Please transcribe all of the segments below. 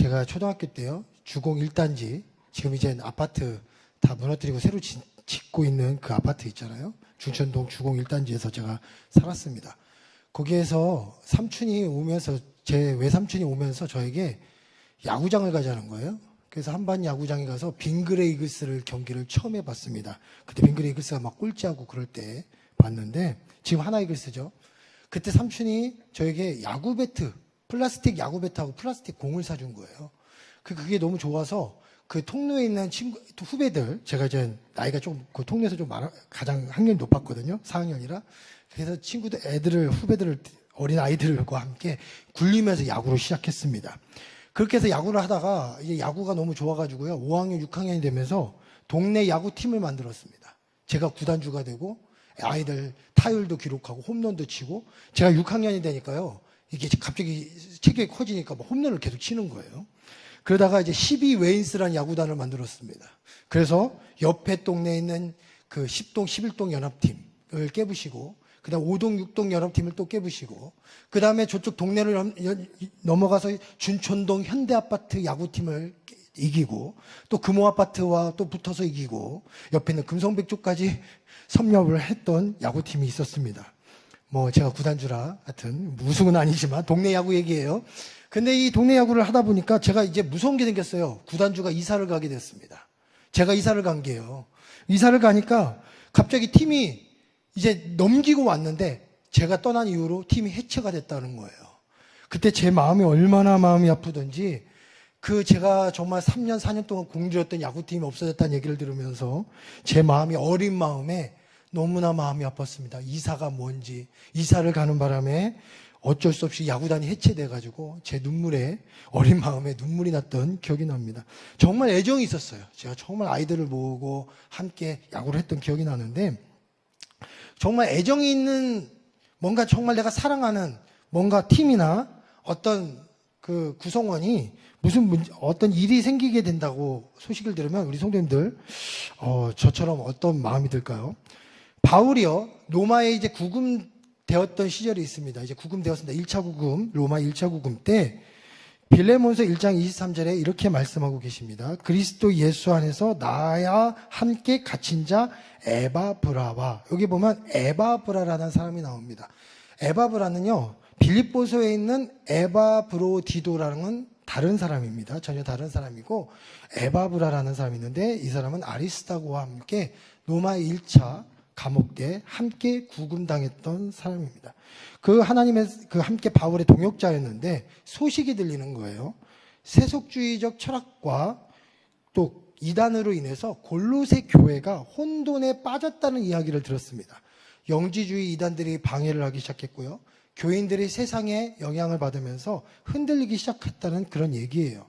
제가 초등학교 때요 주공 1단지 지금 이제 아파트 다 무너뜨리고 새로 짓- 짓고 있는 그 아파트 있잖아요. 중천동 주공 1단지에서 제가 살았습니다. 거기에서 삼촌이 오면서 제 외삼촌이 오면서 저에게 야구장을 가자는 거예요. 그래서 한반 야구장에 가서 빙그레 이글스를 경기를 처음 해봤습니다. 그때 빙그레 이글스가 막 꼴찌하고 그럴 때 봤는데 지금 하나 이글스죠. 그때 삼촌이 저에게 야구 배트, 플라스틱 야구 배트하고 플라스틱 공을 사준 거예요. 그 그게 너무 좋아서 그 통로에 있는 친구 후배들 제가 이제 나이가 좀 그 통로에서 좀 많아, 가장 학년이 높았거든요. 4학년이라 그래서 친구들 애들을 후배들을 어린 아이들과 함께 굴리면서 야구를 시작했습니다. 그렇게 해서 야구를 하다가 이제 야구가 너무 좋아가지고요. 5학년, 6학년이 되면서 동네 야구팀을 만들었습니다. 제가 구단주가 되고 아이들 타율도 기록하고 홈런도 치고 제가 6학년이 되니까요. 이게 갑자기 체격이 커지니까 막 홈런을 계속 치는 거예요. 그러다가 이제 12 웨인스라는 야구단을 만들었습니다. 그래서 옆에 동네에 있는 그 10동, 11동 연합팀을 깨부시고, 그 다음 5동, 6동 연합팀을 또 깨부시고, 그 다음에 저쪽 동네를 넘어가서 준촌동 현대아파트 야구팀을 깨- 이기고, 또 금호아파트와 또 붙어서 이기고, 옆에 있는 금성백 쪽까지 섭렵을 했던 야구팀이 있었습니다. 뭐 제가 구단주라 하여튼 우승은 아니지만 동네 야구 얘기예요. 근데 이 동네 야구를 하다 보니까 제가 이제 무서운 게 생겼어요. 구단주가 이사를 가게 됐습니다. 제가 이사를 간 게요. 이사를 가니까 갑자기 팀이 이제 넘기고 왔는데 제가 떠난 이후로 팀이 해체가 됐다는 거예요. 그때 제 마음이 얼마나 마음이 아프던지 그 제가 정말 3년, 4년 동안 공주였던 야구팀이 없어졌다는 얘기를 들으면서 제 마음이 어린 마음에 너무나 마음이 아팠습니다. 이사가 뭔지. 이사를 가는 바람에 어쩔 수 없이 야구단이 해체돼 가지고 제 눈물에 어린 마음에 눈물이 났던 기억이 납니다. 정말 애정이 있었어요. 제가 정말 아이들을 모으고 함께 야구를 했던 기억이 나는데 정말 애정이 있는 뭔가 정말 내가 사랑하는 뭔가 팀이나 어떤 그 구성원이 무슨 문제, 어떤 일이 생기게 된다고 소식을 들으면 우리 성도님들 어, 저처럼 어떤 마음이 들까요? 바울이요 로마에 이제 구금되었던 시절이 있습니다. 이제 구금되었습니다. 1차 구금 로마 1차 구금 때 빌레몬서 1장 23절에 이렇게 말씀하고 계십니다. 그리스도 예수 안에서 나야 함께 갇힌 자 에바브라와 여기 보면 에바브라라는 사람이 나옵니다. 에바브라는요 빌립보서에 있는 에바브로디도라는 다른 사람입니다. 전혀 다른 사람이고 에바브라라는 사람이 있는데 이 사람은 아리스타고와 함께 로마 1차 감옥 때 함께 구금당했던 사람입니다. 그 하나님의 그 함께 바울의 동역자였는데 소식이 들리는 거예요. 세속주의적 철학과 또 이단으로 인해서 골로새 교회가 혼돈에 빠졌다는 이야기를 들었습니다. 영지주의 이단들이 방해를 하기 시작했고요. 교인들이 세상에 영향을 받으면서 흔들리기 시작했다는 그런 얘기예요.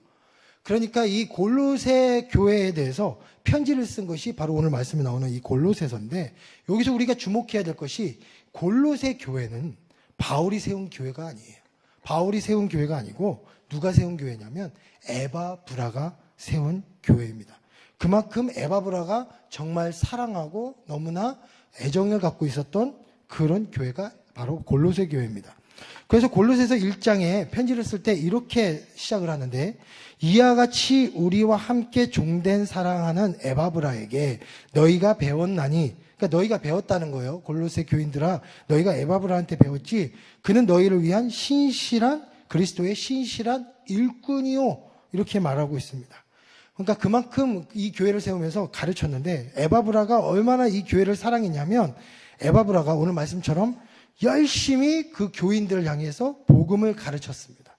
그러니까 이 골로새 교회에 대해서 편지를 쓴 것이 바로 오늘 말씀에 나오는 이 골로새서인데 여기서 우리가 주목해야 될 것이 골로새 교회는 바울이 세운 교회가 아니에요. 바울이 세운 교회가 아니고 누가 세운 교회냐면 에바브라가 세운 교회입니다. 그만큼 에바브라가 정말 사랑하고 너무나 애정을 갖고 있었던 그런 교회가 바로 골로새 교회입니다. 그래서 골로새서 1장에 편지를 쓸 때 이렇게 시작을 하는데 이와 같이 우리와 함께 종된 사랑하는 에바브라에게 너희가 배웠나니 그러니까 너희가 배웠다는 거예요. 골로새 교인들아 너희가 에바브라한테 배웠지 그는 너희를 위한 신실한 그리스도의 신실한 일꾼이요 이렇게 말하고 있습니다. 그러니까 그만큼 이 교회를 세우면서 가르쳤는데 에바브라가 얼마나 이 교회를 사랑했냐면 에바브라가 오늘 말씀처럼 열심히 그 교인들을 향해서 복음을 가르쳤습니다.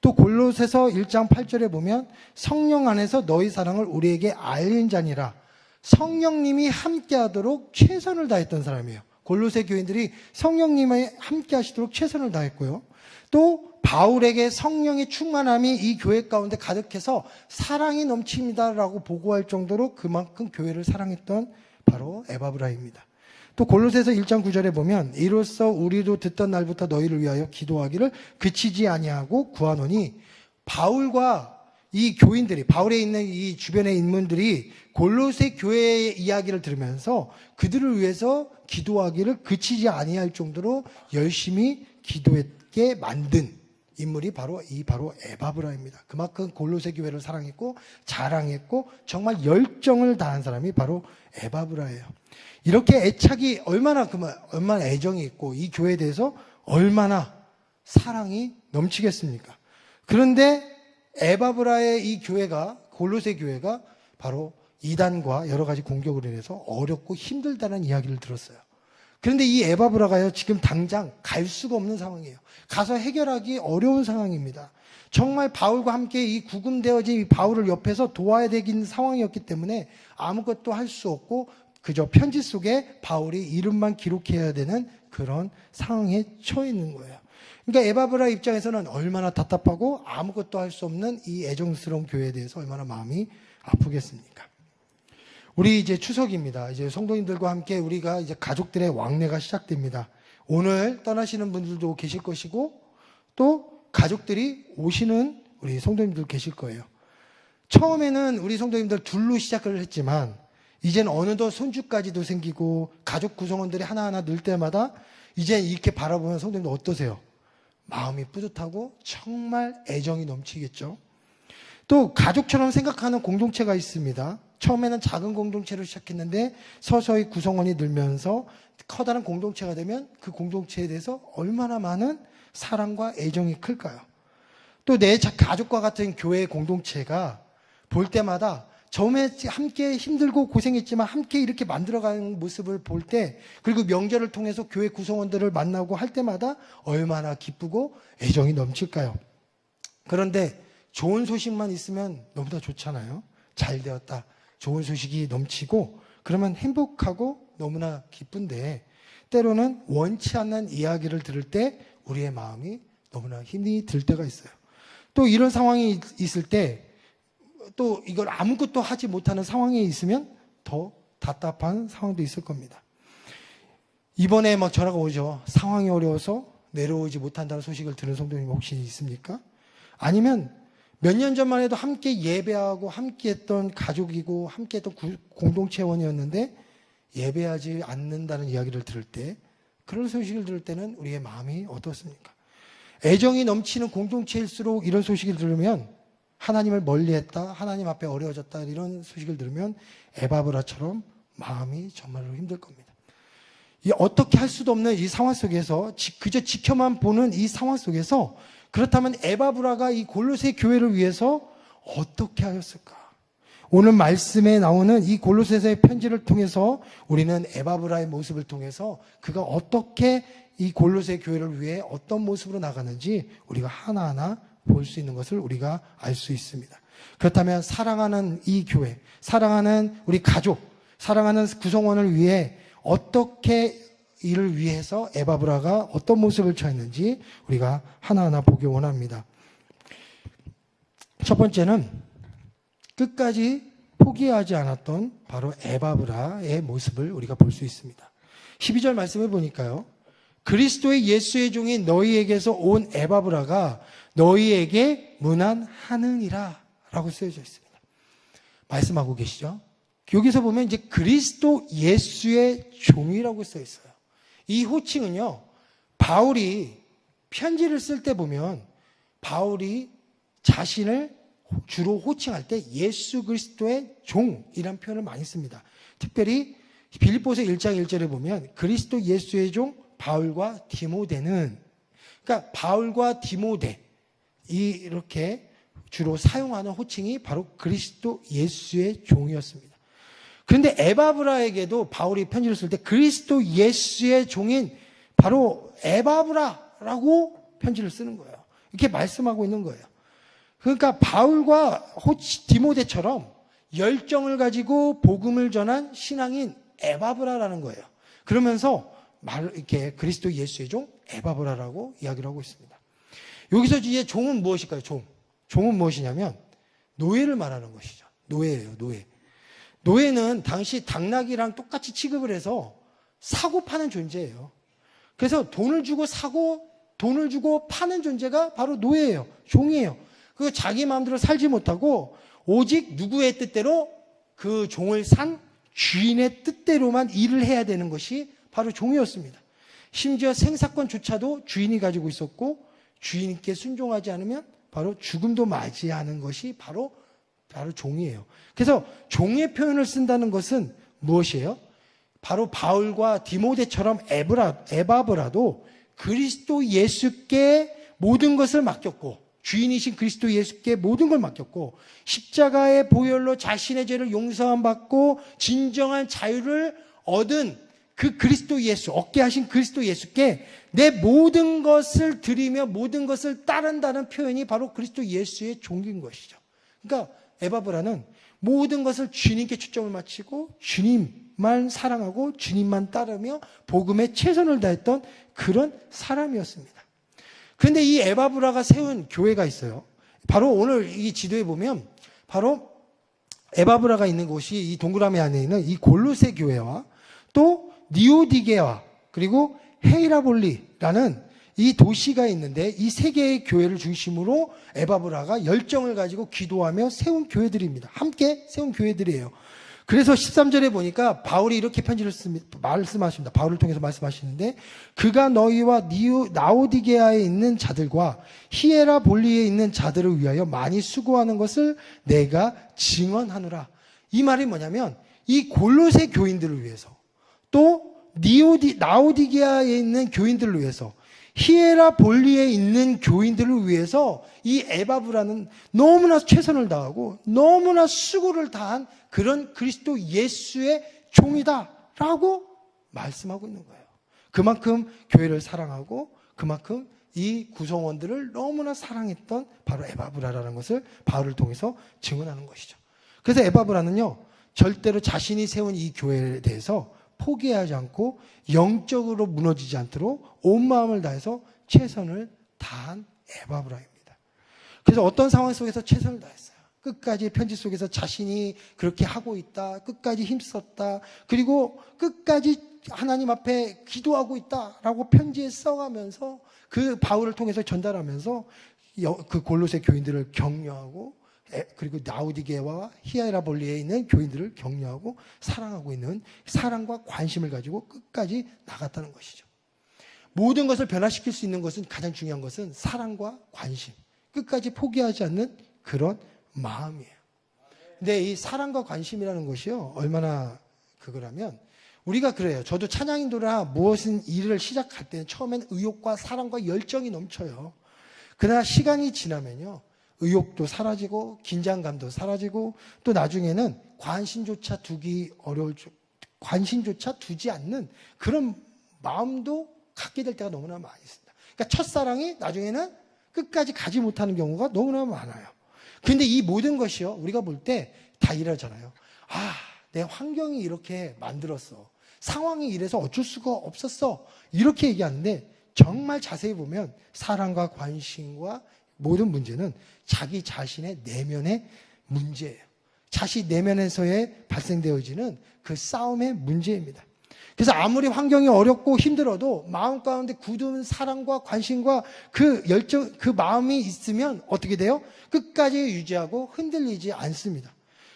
또 골로새서 1장 8절에 보면 성령 안에서 너희 사랑을 우리에게 알린 자니라 성령님이 함께하도록 최선을 다했던 사람이에요. 골로새 교인들이 성령님이 함께하시도록 최선을 다했고요. 또 바울에게 성령의 충만함이 이 교회 가운데 가득해서 사랑이 넘칩니다라고 보고할 정도로 그만큼 교회를 사랑했던 바로 에바브라입니다. 또 골로새서 1장 9절에 보면 이로써 우리도 듣던 날부터 너희를 위하여 기도하기를 그치지 아니하고 구하노니 바울과 이 교인들이 바울에 있는 이 주변의 인물들이 골로새 교회의 이야기를 들으면서 그들을 위해서 기도하기를 그치지 아니할 정도로 열심히 기도했게 만든 인물이 바로 이 바로 에바브라입니다. 그만큼 골로새 교회를 사랑했고 자랑했고 정말 열정을 다한 사람이 바로 에바브라예요. 이렇게 애착이 얼마나 그만 얼마나 애정이 있고 이 교회에 대해서 얼마나 사랑이 넘치겠습니까? 그런데 에바브라의 이 교회가 골로새 교회가 바로 이단과 여러 가지 공격으로 인해서 어렵고 힘들다는 이야기를 들었어요. 그런데 이 에바브라가요, 지금 당장 갈 수가 없는 상황이에요. 가서 해결하기 어려운 상황입니다. 정말 바울과 함께 이 구금되어진 이 바울을 옆에서 도와야 되긴 상황이었기 때문에 아무것도 할 수 없고 그저 편지 속에 바울이 이름만 기록해야 되는 그런 상황에 처해 있는 거예요. 그러니까 에바브라 입장에서는 얼마나 답답하고 아무것도 할 수 없는 이 애정스러운 교회에 대해서 얼마나 마음이 아프겠습니까? 우리 이제 추석입니다. 이제 성도님들과 함께 우리가 이제 가족들의 왕래가 시작됩니다. 오늘 떠나시는 분들도 계실 것이고 또 가족들이 오시는 우리 성도님들 계실 거예요. 처음에는 우리 성도님들 둘로 시작을 했지만 이제는 어느덧 손주까지도 생기고 가족 구성원들이 하나하나 늘 때마다 이제 이렇게 바라보면 성도님들 어떠세요? 마음이 뿌듯하고 정말 애정이 넘치겠죠. 또 가족처럼 생각하는 공동체가 있습니다. 처음에는 작은 공동체로 시작했는데 서서히 구성원이 늘면서 커다란 공동체가 되면 그 공동체에 대해서 얼마나 많은 사랑과 애정이 클까요? 또 내 가족과 같은 교회 공동체가 볼 때마다 처음에 함께 힘들고 고생했지만 함께 이렇게 만들어가는 모습을 볼 때, 그리고 명절을 통해서 교회 구성원들을 만나고 할 때마다 얼마나 기쁘고 애정이 넘칠까요? 그런데 좋은 소식만 있으면 너무나 좋잖아요. 잘 되었다. 좋은 소식이 넘치고, 그러면 행복하고 너무나 기쁜데, 때로는 원치 않는 이야기를 들을 때 우리의 마음이 너무나 힘이 들 때가 있어요. 또 이런 상황이 있을 때, 또 이걸 아무것도 하지 못하는 상황에 있으면 더 답답한 상황도 있을 겁니다. 이번에 막 전화가 오죠. 상황이 어려워서 내려오지 못한다는 소식을 들은 성도님 혹시 있습니까? 아니면 몇 년 전만 해도 함께 예배하고 함께 했던 가족이고 함께 했던 구- 공동체원이었는데 예배하지 않는다는 이야기를 들을 때 그런 소식을 들을 때는 우리의 마음이 어떻습니까? 애정이 넘치는 공동체일수록 이런 소식을 들으면 하나님을 멀리했다, 하나님 앞에 어려워졌다 이런 소식을 들으면 에바브라처럼 마음이 정말로 힘들 겁니다. 이 어떻게 할 수도 없는 이 상황 속에서 지- 그저 지켜만 보는 이 상황 속에서 그렇다면 에바브라가 이 골로새 교회를 위해서 어떻게 하였을까? 오늘 말씀에 나오는 이 골로새서의 편지를 통해서 우리는 에바브라의 모습을 통해서 그가 어떻게 이 골로새 교회를 위해 어떤 모습으로 나가는지 우리가 하나하나 볼 수 있는 것을 우리가 알 수 있습니다. 그렇다면 사랑하는 이 교회, 사랑하는 우리 가족, 사랑하는 구성원을 위해 어떻게 이를 위해서 에바브라가 어떤 모습을 취했는지 우리가 하나하나 보기 원합니다. 첫 번째는 끝까지 포기하지 않았던 바로 에바브라의 모습을 우리가 볼 수 있습니다. 12절 말씀을 보니까요. 그리스도의 예수의 종인 너희에게서 온 에바브라가 너희에게 문안하느니라 라고 쓰여져 있습니다. 말씀하고 계시죠? 여기서 보면 이제 그리스도 예수의 종이라고 써 있어요. 이 호칭은요, 바울이 편지를 쓸 때 보면 바울이 자신을 주로 호칭할 때 예수 그리스도의 종이라는 표현을 많이 씁니다. 특별히 빌립보서 1장 1절에 보면 그리스도 예수의 종 바울과 디모데는 그러니까 바울과 디모데 이렇게 주로 사용하는 호칭이 바로 그리스도 예수의 종이었습니다. 그런데 에바브라에게도 바울이 편지를 쓸 때 그리스도 예수의 종인 바로 에바브라라고 편지를 쓰는 거예요. 이렇게 말씀하고 있는 거예요. 그러니까 바울과 호치 디모데처럼 열정을 가지고 복음을 전한 신앙인 에바브라라는 거예요. 그러면서 말 이렇게 그리스도 예수의 종 에바브라라고 이야기를 하고 있습니다. 여기서 이제 종은 무엇일까요? 종. 종은 무엇이냐면 노예를 말하는 것이죠. 노예예요, 노예. 노예는 당시 당나귀랑 똑같이 취급을 해서 사고 파는 존재예요. 그래서 돈을 주고 사고 돈을 주고 파는 존재가 바로 노예예요. 종이에요. 그 자기 마음대로 살지 못하고 오직 누구의 뜻대로 그 종을 산 주인의 뜻대로만 일을 해야 되는 것이 바로 종이었습니다. 심지어 생사권조차도 주인이 가지고 있었고 주인께 순종하지 않으면 바로 죽음도 맞이하는 것이 바로 바로 종이에요. 그래서 종의 표현을 쓴다는 것은 무엇이에요? 바로 바울과 디모데처럼 에브라, 에바브라도 그리스도 예수께 모든 것을 맡겼고 주인이신 그리스도 예수께 모든 걸 맡겼고 십자가의 보혈로 자신의 죄를 용서함 받고 진정한 자유를 얻은 그 그리스도 예수 얻게 하신 그리스도 예수께 내 모든 것을 드리며 모든 것을 따른다는 표현이 바로 그리스도 예수의 종인 것이죠. 그러니까 에바브라는 모든 것을 주님께 초점을 맞추고 주님만 사랑하고 주님만 따르며 복음에 최선을 다했던 그런 사람이었습니다. 그런데 이 에바브라가 세운 교회가 있어요. 바로 오늘 이 지도에 보면 바로 에바브라가 있는 곳이 이 동그라미 안에 있는 이 골로새 교회와 또 니오디게와 그리고 헤이라볼리라는 이 도시가 있는데 이 세 개의 교회를 중심으로 에바브라가 열정을 가지고 기도하며 세운 교회들입니다. 함께 세운 교회들이에요. 그래서 13절에 보니까 바울이 이렇게 편지를 씁니다. 말씀하십니다. 바울을 통해서 말씀하시는데 그가 너희와 니우, 나오디게아에 있는 자들과 히에라 볼리에 있는 자들을 위하여 많이 수고하는 것을 내가 증언하노라. 이 말이 뭐냐면 이 골로새 교인들을 위해서 또 니오디 나오디게아에 있는 교인들을 위해서 히에라 볼리에 있는 교인들을 위해서 이 에바브라는 너무나 최선을 다하고 너무나 수고를 다한 그런 그리스도 예수의 종이다라고 말씀하고 있는 거예요. 그만큼 교회를 사랑하고 그만큼 이 구성원들을 너무나 사랑했던 바로 에바브라라는 것을 바울을 통해서 증언하는 것이죠. 그래서 에바브라는요, 절대로 자신이 세운 이 교회에 대해서 포기하지 않고 영적으로 무너지지 않도록 온 마음을 다해서 최선을 다한 에바브라입니다. 그래서 어떤 상황 속에서 최선을 다했어요. 끝까지 편지 속에서 자신이 그렇게 하고 있다. 끝까지 힘썼다. 그리고 끝까지 하나님 앞에 기도하고 있다라고 편지에 써가면서 그 바울을 통해서 전달하면서 여- 그 골로새 교인들을 격려하고 에- 그리고 나우디게와 히아라볼리에 있는 교인들을 격려하고 사랑하고 있는 사랑과 관심을 가지고 끝까지 나갔다는 것이죠. 모든 것을 변화시킬 수 있는 것은 가장 중요한 것은 사랑과 관심. 끝까지 포기하지 않는 그런 마음이에요. 근데 이 사랑과 관심이라는 것이요. 얼마나 그거라면 우리가 그래요. 저도 찬양인도나 무엇은 일을 시작할 때는 처음엔 의욕과 사랑과 열정이 넘쳐요. 그러나 시간이 지나면요. 의욕도 사라지고 긴장감도 사라지고 또 나중에는 관심조차 두기 어려울 줄- 관심조차 두지 않는 그런 마음도 갖게 될 때가 너무나 많이 있습니다. 그러니까 첫사랑이 나중에는 끝까지 가지 못하는 경우가 너무나 많아요. 근데 이 모든 것이요. 우리가 볼 때 다 이러잖아요. 아, 내 환경이 이렇게 만들었어. 상황이 이래서 어쩔 수가 없었어. 이렇게 얘기하는데 정말 자세히 보면 사랑과 관심과 모든 문제는 자기 자신의 내면의 문제예요. 자신 내면에서의 발생되어지는 그 싸움의 문제입니다. 그래서 아무리 환경이 어렵고 힘들어도 마음 가운데 굳은 사랑과 관심과 그 열정, 그 마음이 있으면 어떻게 돼요? 끝까지 유지하고 흔들리지 않습니다.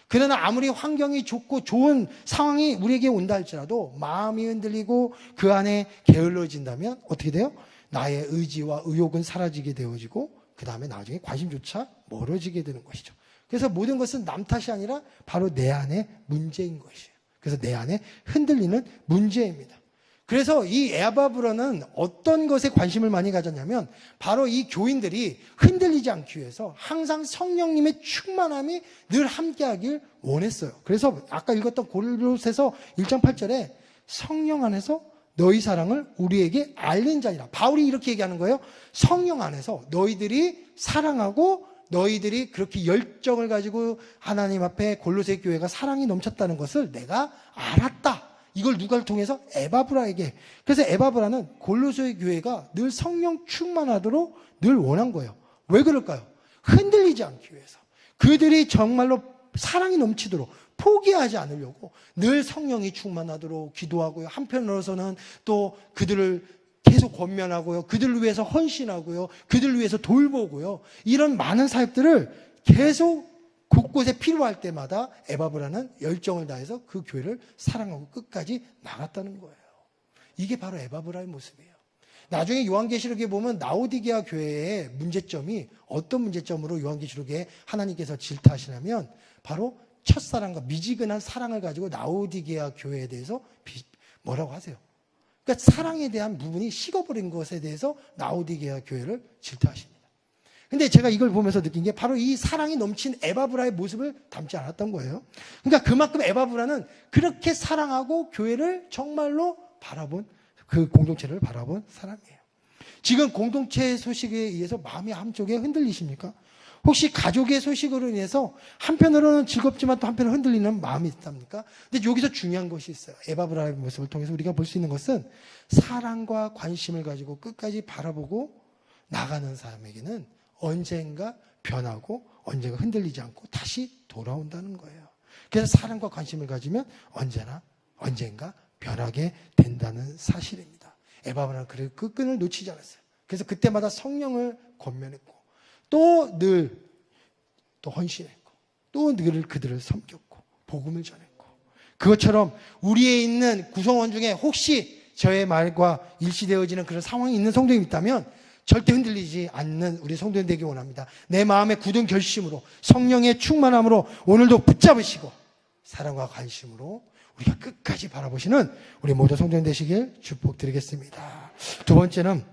그러나 아무리 환경이 좋고 좋은 상황이 우리에게 온다 할지라도 마음이 흔들리고 그 안에 게을러진다면 어떻게 돼요? 나의 의지와 의욕은 사라지게 되어지고 그 다음에 나중에 관심조차 멀어지게 되는 것이죠. 그래서 모든 것은 남 탓이 아니라 바로 내 안의 문제인 것이에요. 그래서 내 안에 흔들리는 문제입니다. 그래서 이 에바브라는 어떤 것에 관심을 많이 가졌냐면 바로 이 교인들이 흔들리지 않기 위해서 항상 성령님의 충만함이 늘 함께하길 원했어요. 그래서 아까 읽었던 고린도서에서 1장 8절에 성령 안에서 너희 사랑을 우리에게 알린 자니라. 바울이 이렇게 얘기하는 거예요. 성령 안에서 너희들이 사랑하고 너희들이 그렇게 열정을 가지고 하나님 앞에 골로새 교회가 사랑이 넘쳤다는 것을 내가 알았다. 이걸 누가를 통해서 에바브라에게. 그래서 에바브라는 골로새 교회가 늘 성령 충만하도록 늘 원한 거예요. 왜 그럴까요? 흔들리지 않기 위해서. 그들이 정말로 사랑이 넘치도록 포기하지 않으려고 늘 성령이 충만하도록 기도하고요. 한편으로서는 또 그들을 계속 권면하고요. 그들을 위해서 헌신하고요. 그들을 위해서 돌보고요. 이런 많은 사역들을 계속 곳곳에 필요할 때마다 에바브라는 열정을 다해서 그 교회를 사랑하고 끝까지 나갔다는 거예요. 이게 바로 에바브라의 모습이에요. 나중에 요한계시록에 보면 나오디게아 교회의 문제점이 어떤 문제점으로 요한계시록에 하나님께서 질타하시냐면 바로 첫사랑과 미지근한 사랑을 가지고 나오디게아 교회에 대해서 비- 뭐라고 하세요? 그러니까 사랑에 대한 부분이 식어버린 것에 대해서 나오디게아 교회를 질타하십니다. 근데 제가 이걸 보면서 느낀 게 바로 이 사랑이 넘친 에바브라의 모습을 담지 않았던 거예요. 그러니까 그만큼 에바브라는 그렇게 사랑하고 교회를 정말로 바라본 그 공동체를 바라본 사람이에요. 지금 공동체 소식에 의해서 마음이 한쪽에 흔들리십니까? 혹시 가족의 소식으로 인해서 한편으로는 즐겁지만 또 한편으로 흔들리는 마음이 있답니까? 근데 여기서 중요한 것이 있어요. 에바브라의 모습을 통해서 우리가 볼 수 있는 것은 사랑과 관심을 가지고 끝까지 바라보고 나가는 사람에게는 언젠가 변하고 언젠가 흔들리지 않고 다시 돌아온다는 거예요. 그래서 사랑과 관심을 가지면 언제나 언젠가 변하게 된다는 사실입니다. 에바브라는 그 끝끈을 놓치지 않았어요. 그래서 그때마다 성령을 권면했고 또 늘 또 헌신했고 또 늘 그들을 섬겼고 복음을 전했고 그것처럼 우리에 있는 구성원 중에 혹시 저의 말과 일치되어지는 그런 상황이 있는 성도님이 있다면 절대 흔들리지 않는 우리 성도님 되기 원합니다. 내 마음의 굳은 결심으로 성령의 충만함으로 오늘도 붙잡으시고 사랑과 관심으로 우리가 끝까지 바라보시는 우리 모두 성도님 되시길 축복드리겠습니다. 두 번째는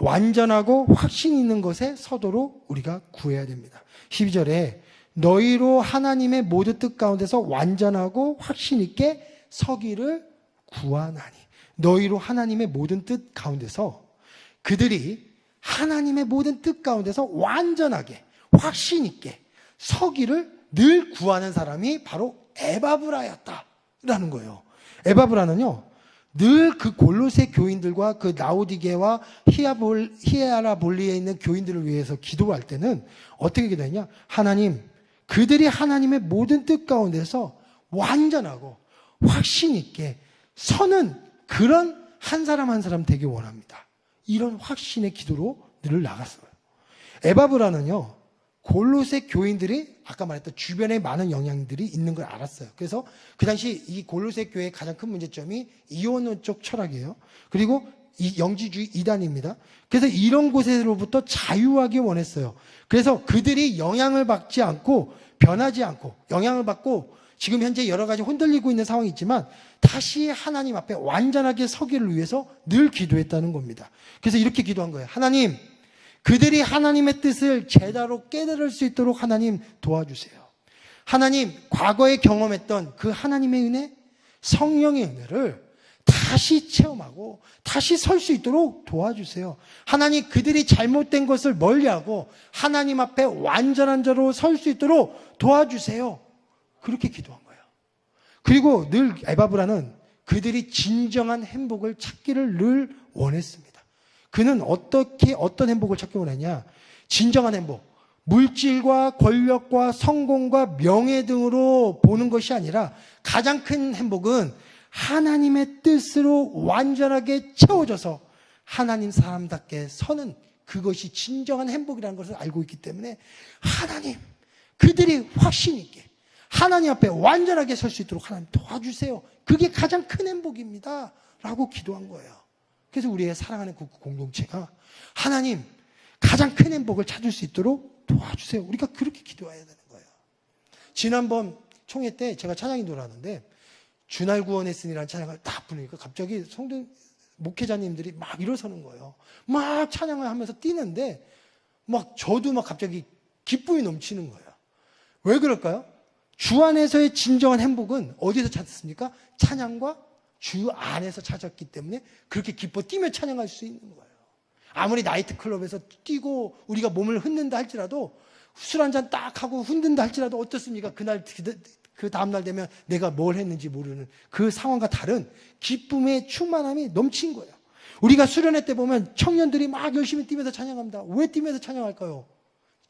완전하고 확신 있는 것에 서도록 우리가 구해야 됩니다. 12절에 너희로 하나님의 모든 뜻 가운데서 완전하고 확신 있게 서기를 구하나니 너희로 하나님의 모든 뜻 가운데서 그들이 하나님의 모든 뜻 가운데서 완전하게 확신 있게 서기를 늘 구하는 사람이 바로 에바브라였다라는 거예요. 에바브라는요. 늘 그 골로새 교인들과 그 나오디게와 히아볼, 히아라볼리에 있는 교인들을 위해서 기도할 때는 어떻게 기도했냐? 하나님, 그들이 하나님의 모든 뜻 가운데서 완전하고 확신 있게 서는 그런 한 사람 한 사람 되기 원합니다. 이런 확신의 기도로 늘 나갔어요. 에바브라는요, 골로새 교인들이 아까 말했던 주변에 많은 영향들이 있는 걸 알았어요. 그래서 그 당시 이 골로새 교회의 가장 큰 문제점이 이원적 철학이에요. 그리고 이 영지주의 이단입니다. 그래서 이런 곳에로부터 자유하기 원했어요. 그래서 그들이 영향을 받지 않고 변하지 않고 영향을 받고 지금 현재 여러 가지 흔들리고 있는 상황이 있지만 다시 하나님 앞에 완전하게 서기를 위해서 늘 기도했다는 겁니다. 그래서 이렇게 기도한 거예요. 하나님, 그들이 하나님의 뜻을 제대로 깨달을 수 있도록 하나님 도와주세요. 하나님, 과거에 경험했던 그 하나님의 은혜, 성령의 은혜를 다시 체험하고 다시 설 수 있도록 도와주세요. 하나님, 그들이 잘못된 것을 멀리하고 하나님 앞에 완전한 자로 설 수 있도록 도와주세요. 그렇게 기도한 거예요. 그리고 늘 에바브라는 그들이 진정한 행복을 찾기를 늘 원했습니다. 그는 어떻게 어떤 행복을 원했냐? 진정한 행복. 물질과 권력과 성공과 명예 등으로 보는 것이 아니라 가장 큰 행복은 하나님의 뜻으로 완전하게 채워져서 하나님 사람답게 서는 그것이 진정한 행복이라는 것을 알고 있기 때문에 하나님 그들이 확신 있게 하나님 앞에 완전하게 설 수 있도록 하나님 도와주세요. 그게 가장 큰 행복입니다. 라고 기도한 거예요. 그래서 우리의 사랑하는 그 공동체가 하나님 가장 큰 행복을 찾을 수 있도록 도와주세요. 우리가 그렇게 기도해야 되는 거예요. 지난번 총회 때 제가 찬양이 돌아왔는데 주날 구원했으니라는 찬양을 딱 부르니까 갑자기 성도 목회자님들이 막 일어서는 거예요. 막 찬양을 하면서 뛰는데 막 저도 막 갑자기 기쁨이 넘치는 거예요. 왜 그럴까요? 주 안에서의 진정한 행복은 어디서 찾았습니까? 찬양과 주 안에서 찾았기 때문에 그렇게 기뻐 뛰며 찬양할 수 있는 거예요. 아무리 나이트클럽에서 뛰고 우리가 몸을 흔든다 할지라도 술 한 잔 딱 하고 흔든다 할지라도 어떻습니까? 그날 그 다음날 되면 내가 뭘 했는지 모르는 그 상황과 다른 기쁨의 충만함이 넘친 거예요. 우리가 수련회 때 보면 청년들이 막 열심히 뛰면서 찬양합니다. 왜 뛰면서 찬양할까요?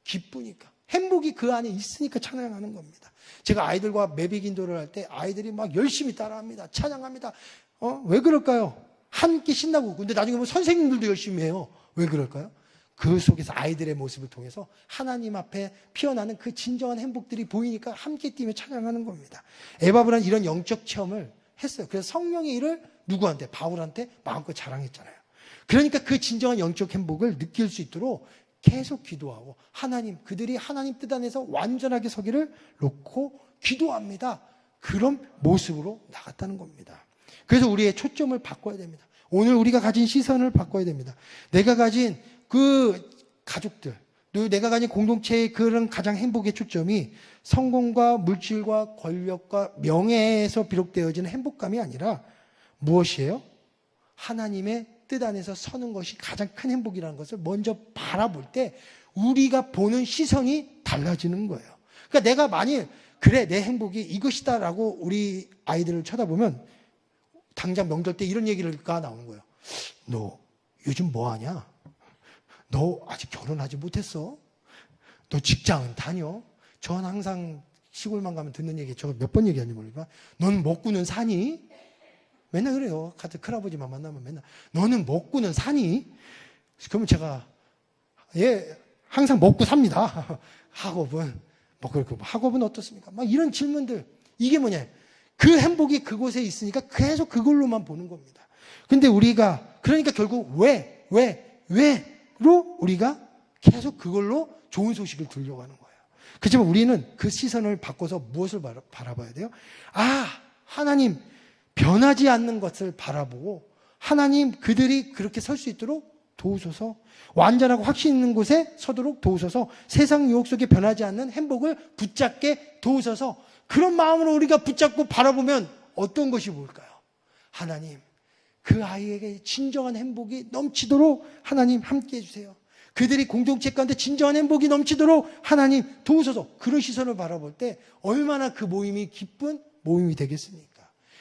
기쁘니까. 행복이 그 안에 있으니까 찬양하는 겁니다. 제가 아이들과 매빅 인도를 할 때 아이들이 막 열심히 따라합니다. 찬양합니다. 어? 왜 그럴까요? 함께 신나고. 근데 나중에 보면 선생님들도 열심히 해요. 왜 그럴까요? 그 속에서 아이들의 모습을 통해서 하나님 앞에 피어나는 그 진정한 행복들이 보이니까 함께 뛰며 찬양하는 겁니다. 에바브라는 이런 영적 체험을 했어요. 그래서 성령의 일을 누구한테? 바울한테 마음껏 자랑했잖아요. 그러니까 그 진정한 영적 행복을 느낄 수 있도록 계속 기도하고 하나님 그들이 하나님 뜻 안에서 완전하게 서기를 놓고 기도합니다. 그런 모습으로 나갔다는 겁니다. 그래서 우리의 초점을 바꿔야 됩니다. 오늘 우리가 가진 시선을 바꿔야 됩니다. 내가 가진 그 가족들, 또 내가 가진 공동체의 그런 가장 행복의 초점이 성공과 물질과 권력과 명예에서 비롯되어지는 행복감이 아니라 무엇이에요? 하나님의 뜻 안에서 서는 것이 가장 큰 행복이라는 것을 먼저 바라볼 때 우리가 보는 시선이 달라지는 거예요. 그러니까 내가 만일 그래 내 행복이 이것이다라고 우리 아이들을 쳐다보면 당장 명절 때 이런 얘기가 나오는 거예요. 너 요즘 뭐 하냐? 너 아직 결혼하지 못했어? 너 직장은 다녀? 전 항상 시골만 가면 듣는 얘기, 저몇번 얘기하는지 모르지만, 넌 먹고는 사니? 맨날 그래요. 같은 큰아버지만 만나면 맨날, 너는 먹고는 사니? 그러면 제가, 예, 항상 먹고 삽니다. 학업은. 뭐, 그, 그 학업은 어떻습니까? 막 이런 질문들. 이게 뭐냐. 그 행복이 그곳에 있으니까 계속 그걸로만 보는 겁니다. 근데 우리가, 그러니까 결국 왜, 왜, 왜로 우리가 계속 그걸로 좋은 소식을 들려고 하는 거예요. 그렇지만 우리는 그 시선을 바꿔서 무엇을 바라, 바라봐야 돼요? 아, 하나님, 변하지 않는 것을 바라보고, 하나님, 그들이 그렇게 설 수 있도록 도우소서, 완전하고 확신 있는 곳에 서도록 도우소서, 세상 유혹 속에 변하지 않는 행복을 붙잡게 도우소서, 그런 마음으로 우리가 붙잡고 바라보면 어떤 것이 뭘까요? 하나님, 그 아이에게 진정한 행복이 넘치도록 하나님 함께 해주세요. 그들이 공동체 가운데 진정한 행복이 넘치도록 하나님 도우소서 그런 시선을 바라볼 때 얼마나 그 모임이 기쁜 모임이 되겠습니까?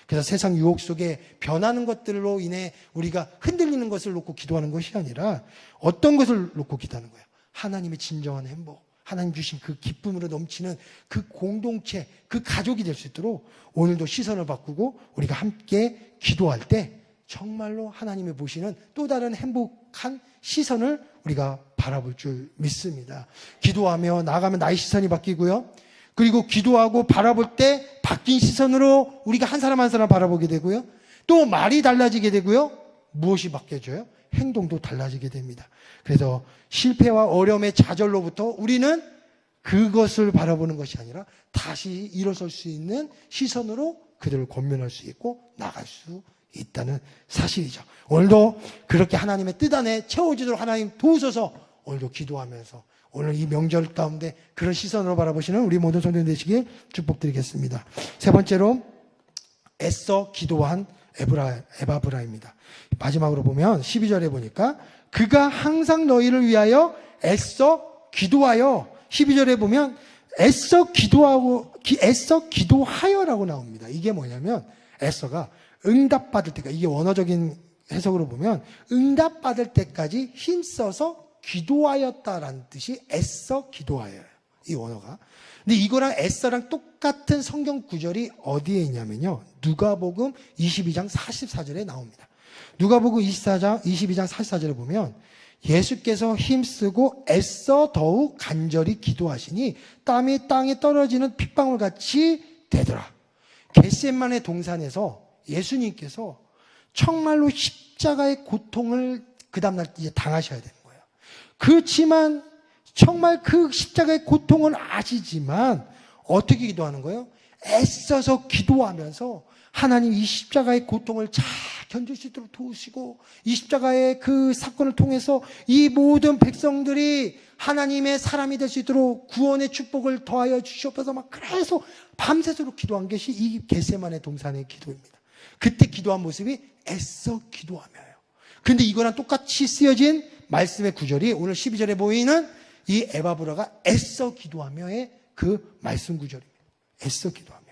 그래서 세상 유혹 속에 변하는 것들로 인해 우리가 흔들리는 것을 놓고 기도하는 것이 아니라 어떤 것을 놓고 기도하는 거예요? 하나님의 진정한 행복, 하나님 주신 그 기쁨으로 넘치는 그 공동체, 그 가족이 될 수 있도록 오늘도 시선을 바꾸고 우리가 함께 기도할 때 정말로 하나님이 보시는 또 다른 행복한 시선을 우리가 바라볼 줄 믿습니다. 기도하며 나가면 나의 시선이 바뀌고요. 그리고 기도하고 바라볼 때 바뀐 시선으로 우리가 한 사람 한 사람 바라보게 되고요. 또 말이 달라지게 되고요. 무엇이 바뀌어져요? 행동도 달라지게 됩니다. 그래서 실패와 어려움의 좌절로부터 우리는 그것을 바라보는 것이 아니라 다시 일어설 수 있는 시선으로 그들을 권면할 수 있고 나갈 수 있다는 사실이죠. 오늘도 그렇게 하나님의 뜻 안에 채워지도록 하나님 도우셔서 오늘도 기도하면서 오늘 이 명절 가운데 그런 시선으로 바라보시는 우리 모든 성도님 되시길 축복드리겠습니다. 세 번째로 애써 기도한 에브라, 에바브라입니다. 마지막으로 보면 12절에 보니까 그가 항상 너희를 위하여 애써 기도하여 12절에 보면 애써 기도하고 기- 애써 기도하여라고 나옵니다. 이게 뭐냐면 애써가 응답받을 때까 이게 원어적인 해석으로 보면 응답받을 때까지 힘써서 기도하였다라는 뜻이 애써 기도하여요. 이 원어가. 근데 이거랑 애써랑 똑같은 성경 구절이 어디에 있냐면요. 누가복음 22장 44절에 나옵니다. 누가복음 24장 22장 44절에 보면 예수께서 힘쓰고 애써 더욱 간절히 기도하시니 땀이 땅에 떨어지는 핏방울 같이 되더라. 겟셋만의 동산에서 예수님께서 정말로 십자가의 고통을 그 다음날 이제 당하셔야 거예요. 그렇지만 정말 그 십자가의 고통은 아시지만 어떻게 기도하는 거예요? 애써서 기도하면서 하나님 이 십자가의 고통을 잘 견딜 수 있도록 도우시고 이 십자가의 그 사건을 통해서 이 모든 백성들이 하나님의 사람이 될 수 있도록 구원의 축복을 더하여 주시옵소서 막 그래서 밤새도록 기도한 것이 이 게세만의 동산의 기도입니다. 그때 기도한 모습이 애써 기도하며요. 근데 이거랑 똑같이 쓰여진 말씀의 구절이 오늘 12절에 보이는 이 에바브라가 애써 기도하며의 그 말씀 구절입니다. 애써 기도하며.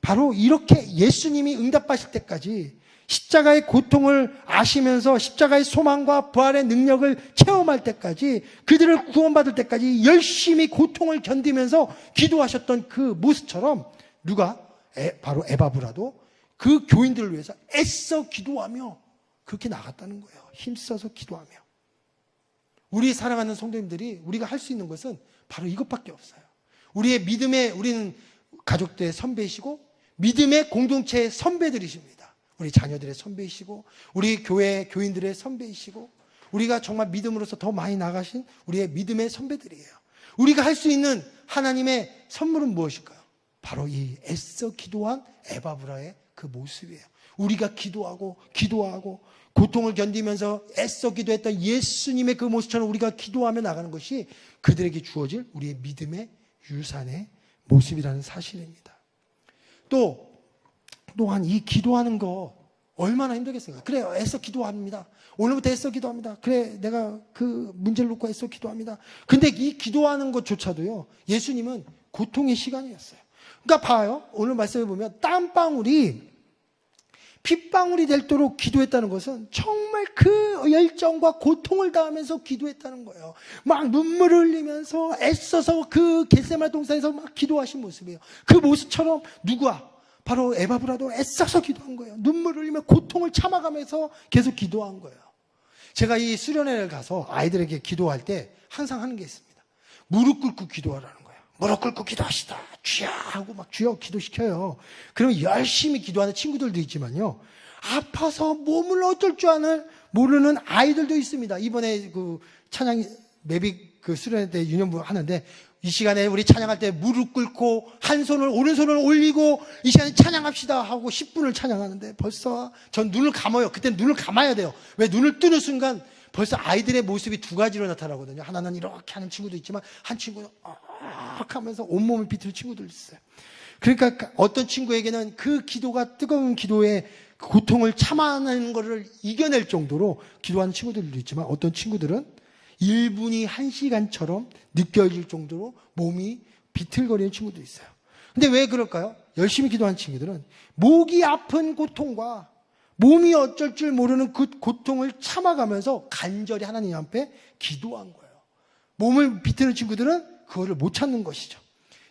바로 이렇게 예수님이 응답하실 때까지 십자가의 고통을 아시면서 십자가의 소망과 부활의 능력을 체험할 때까지 그들을 구원받을 때까지 열심히 고통을 견디면서 기도하셨던 그 모습처럼 누가 에- 바로 에바브라도 그 교인들을 위해서 애써 기도하며 그렇게 나갔다는 거예요. 힘써서 기도하며. 우리 사랑하는 성도님들이 우리가 할 수 있는 것은 바로 이것밖에 없어요. 우리의 믿음의 우리는 가족들의 선배이시고 믿음의 공동체의 선배들이십니다. 우리 자녀들의 선배이시고 우리 교회 교인들의 선배이시고 우리가 정말 믿음으로서 더 많이 나가신 우리의 믿음의 선배들이에요. 우리가 할 수 있는 하나님의 선물은 무엇일까요? 바로 이 애써 기도한 에바브라의 그 모습이에요. 우리가 기도하고 기도하고 고통을 견디면서 애써 기도했던 예수님의 그 모습처럼 우리가 기도하며 나가는 것이 그들에게 주어질 우리의 믿음의 유산의 모습이라는 사실입니다. 또 또한 이 기도하는 거 얼마나 힘들겠습니까? 그래요. 애써 기도합니다. 오늘부터 애써 기도합니다. 그래, 내가 그 문제를 놓고 애써 기도합니다. 근데 이 기도하는 것조차도요, 예수님은 고통의 시간이었어요. 그러니까 봐요. 오늘 말씀해 보면 땀방울이 핏방울이 될도록 기도했다는 것은 정말 그 열정과 고통을 다하면서 기도했다는 거예요. 막 눈물을 흘리면서 애써서 그 겟세마 동산에서 막 기도하신 모습이에요. 그 모습처럼 누구야? 바로 에바브라도 애써서 기도한 거예요. 눈물을 흘리며 고통을 참아가면서 계속 기도한 거예요. 제가 이 수련회를 가서 아이들에게 기도할 때 항상 하는 게 있습니다. 무릎 꿇고 기도하라는. 무릎 꿇고 기도하시다. 주야 하고 막 주여 기도시켜요. 그러면 열심히 기도하는 친구들도 있지만요. 아파서 몸을 어쩔 줄 아는 모르는 아이들도 있습니다. 이번에 그 찬양 매빅 그 수련회 때 유년부 하는데 이 시간에 우리 찬양할 때 무릎 꿇고 한 손을 오른손을 올리고 이 시간에 찬양합시다 하고 10분을 찬양하는데 벌써 전 눈을 감아요. 그때 눈을 감아야 돼요. 왜 눈을 뜨는 순간 벌써 아이들의 모습이 두 가지로 나타나거든요. 하나는 이렇게 하는 친구도 있지만 한 친구는 악 하면서 온몸을 비틀는 친구도 있어요. 그러니까 어떤 친구에게는 그 기도가 뜨거운 기도에 고통을 참아내는 것을 이겨낼 정도로 기도하는 친구들도 있지만 어떤 친구들은 1분이 1시간처럼 느껴질 정도로 몸이 비틀거리는 친구도 있어요. 근데 왜 그럴까요? 열심히 기도하는 친구들은 목이 아픈 고통과 몸이 어쩔 줄 모르는 그 고통을 참아가면서 간절히 하나님 앞에 기도한 거예요. 몸을 비트는 친구들은 그거를 못 찾는 것이죠.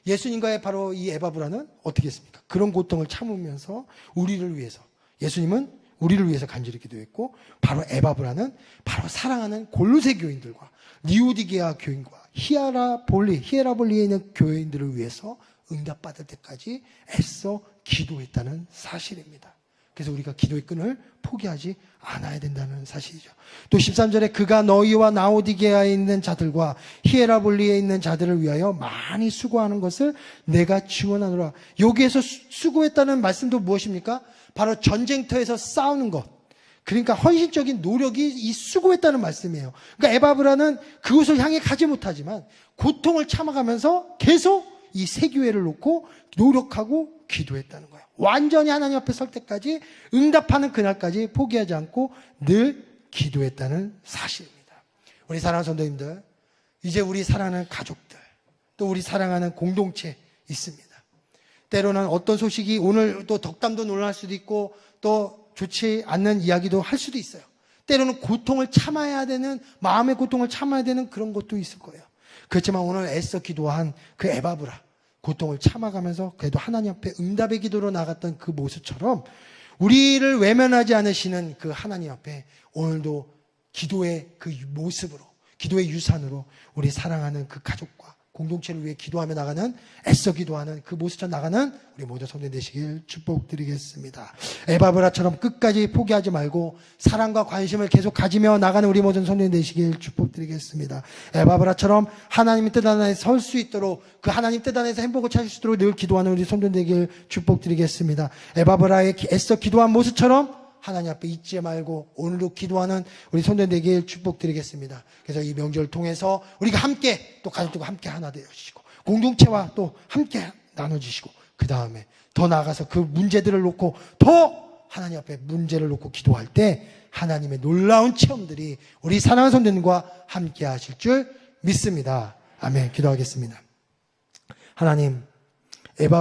예수님과의 바로 이 에바브라는 어떻게 했습니까? 그런 고통을 참으면서 우리를 위해서 예수님은 우리를 위해서 간절히 기도했고 바로 에바브라는 바로 사랑하는 골로새 교인들과 리오디게아 교인과 히아라 볼리 히에라 볼리에 있는 교인들을 위해서 응답받을 때까지 애써 기도했다는 사실입니다. 그래서 우리가 기도의 끈을 포기하지 않아야 된다는 사실이죠. 또 13절에 그가 너희와 나오디게아에 있는 자들과 히에라볼리에 있는 자들을 위하여 많이 수고하는 것을 내가 지원하노라. 여기에서 수- 수고했다는 말씀도 무엇입니까? 바로 전쟁터에서 싸우는 것. 그러니까 헌신적인 노력이 이 수고했다는 말씀이에요. 그러니까 에바브라는 그곳을 향해 가지 못하지만 고통을 참아가면서 계속 이 세 교회를 놓고 노력하고 기도했다는 거예요. 완전히 하나님 앞에 설 때까지 응답하는 그날까지 포기하지 않고 늘 기도했다는 사실입니다. 우리 사랑하는 성도님들, 이제 우리 사랑하는 가족들, 또 우리 사랑하는 공동체 있습니다. 때로는 어떤 소식이 오늘 또 덕담도 논할 수도 있고 또 좋지 않는 이야기도 할 수도 있어요. 때로는 고통을 참아야 되는 마음의 고통을 참아야 되는 그런 것도 있을 거예요. 그렇지만 오늘 애써 기도한 그 에바브라 고통을 참아가면서 그래도 하나님 앞에 응답의 기도로 나갔던 그 모습처럼 우리를 외면하지 않으시는 그 하나님 앞에 오늘도 기도의 그 모습으로 기도의 유산으로 우리 사랑하는 그 가족과 공동체를 위해 기도하며 나가는 애써 기도하는 그 모습처럼 나가는 우리 모두 성된 되시길 축복드리겠습니다. 에바브라처럼 끝까지 포기하지 말고 사랑과 관심을 계속 가지며 나가는 우리 모든 성된 되시길 축복드리겠습니다. 에바브라처럼 하나님의 뜻 안에 설 수 있도록 그 하나님 뜻 안에서 행복을 찾을 수 있도록 늘 기도하는 우리 성된 되길 축복드리겠습니다. 에바브라의 기- 애써 기도한 모습처럼 하나님 앞에 잊지 말고 오늘도 기도하는 우리 손된 되길 축복드리겠습니다. 그래서 이 명절을 통해서 우리가 함께 또 가족들과 함께 하나 되어주시고 공동체와 또 함께 나눠주시고 그 다음에 더 나아가서 그 문제들을 놓고 더 하나님 앞에 문제를 놓고 기도할 때 하나님의 놀라운 체험들이 우리 사랑하는 손들과 함께 하실 줄 믿습니다. 아멘. 기도하겠습니다. 하나님, 에바